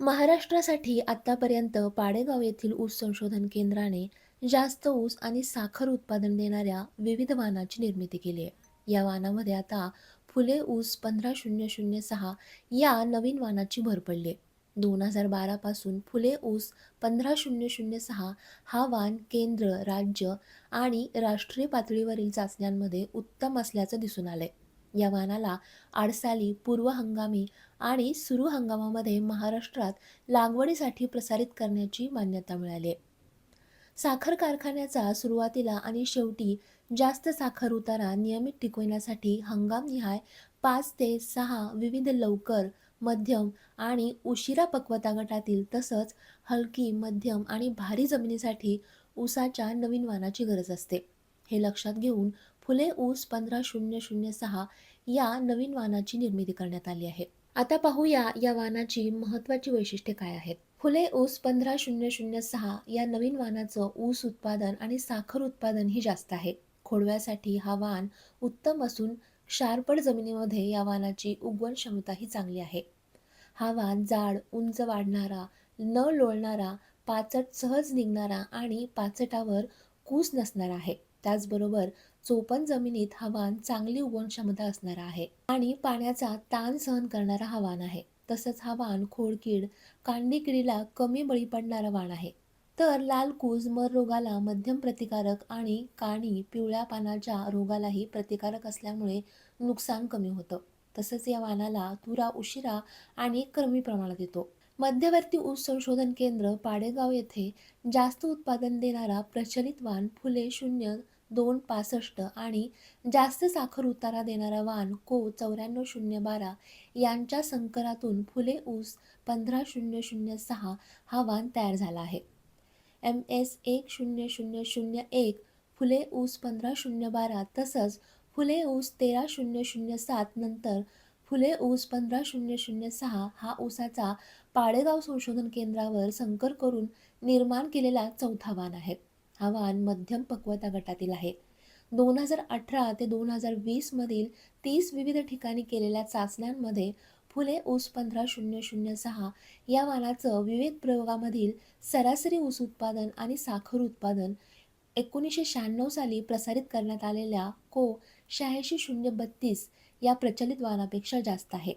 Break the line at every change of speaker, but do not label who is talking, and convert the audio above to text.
महाराष्ट्रासाठी आतापर्यंत पाडेगाव येथील ऊस संशोधन केंद्राने जास्त ऊस आणि साखर उत्पादन देणाऱ्या विविध वाहनाची निर्मिती केली आहे. या वाहनामध्ये आता फुले ऊस पंधरा शून्य शून्य सहा या नवीन वाहनाची भर पडली आहे. दोन हजार बारापासून फुले ऊस पंधरा शून्य शून्य सहा हा वाण केंद्र राज्य आणि राष्ट्रीय पातळीवरील चाचण्यांमध्ये उत्तम असल्याचं दिसून आलंय. या वाणाला आडसाली पूर्व हंगामी आणि सुरू हंगामामध्ये महाराष्ट्रात लागवडीसाठी प्रसारित करण्याची मान्यता मिळाली. साखर कारखान्याचा सुरुवातीला आणि शेवटी जास्त साखर उतारा नियमित टिकविण्यासाठी हंगामनिहाय पाच ते सहा विविध लवकर मध्यम आणि उशिरा पक्वता गटातील तसंच हलकी मध्यम आणि भारी जमिनीसाठी ऊसाच्या नवीन वाणाची गरज असते. हे लक्षात घेऊन फुले ऊस पंधरा शून्य शून्य सहा या नवीन वाहनाची निर्मिती करण्यात आली आहे. आता पाहूया या वाहनाची महत्त्वाची वैशिष्ट्ये काय आहेत. फुले ऊस पंधरा शून्य शून्य सहा या नवीन वाहनाचं ऊस उत्पादन आणि साखर उत्पादनही जास्त आहे. खोडव्यासाठी हा वाण उत्तम असून क्षारपड जमिनीमध्ये या वाहनाची उगवण क्षमताही चांगली आहे. हा वाण जाड उंच वाढणारा न लोळणारा पाचट सहज निघणारा आणि पाचटावर कूस नसणारा आहे. त्याचबरोबर चोपन जमिनीत हवान चांगली उगवण क्षमता असणारा आहे. आणि पाण्याचा ताण सहन करणारा हा वाण आहे. तसंच हा वाण खोडकीड कांडी किडीला कमी बळी पडणारा वाण आहे. तर लाल कूज मर रोगाला मध्यम प्रतिकारक आणि काणी पिवळ्या पानाच्या रोगालाही प्रतिकारक असल्यामुळे नुकसान कमी होतं. तसंच या वाणाला तुरा उशिरा आणि कमी प्रमाणात येतो. मध्यवर्ती ऊस संशोधन केंद्र पाडेगाव येथे जास्त उत्पादन देणारा प्रचलित वाण फुले शून्य दोन पासष्ट आणि जास्त साखर उतारा देणारा वाण को चौऱ्याण्णव शून्य बारा यांच्या संकरातून फुले ऊस पंधरा शून्य शून्य सहा हा वाण तयार झाला आहे. एम एस एक शून्य शून्य शून्य एक फुले ऊस पंधरा शून्य बारा तसंच फुले ऊस तेरा शून्य शून्य सात नंतर फुले ऊस पंधरा शून्य शून्य सहा हा ऊसाचा पाडेगाव संशोधन केंद्रावर संकर करून निर्माण केलेला चौथा वाण आहे. हा वाण मध्यम पक्वता गटातील आहे. दोन हजार अठरा ते दोन हजार वीसमधील तीस विविध ठिकाणी केलेल्या चाचण्यांमध्ये फुले ऊस पंधरा शून्य शून्य सहा या वाणाचं विविध प्रयोगामधील सरासरी ऊस उत्पादन आणि साखर उत्पादन एकोणीसशे शहाण्णव साली प्रसारित करण्यात आलेल्या को शहाऐंशी शून्य बत्तीस या प्रचलित वाणापेक्षा जास्त आहे.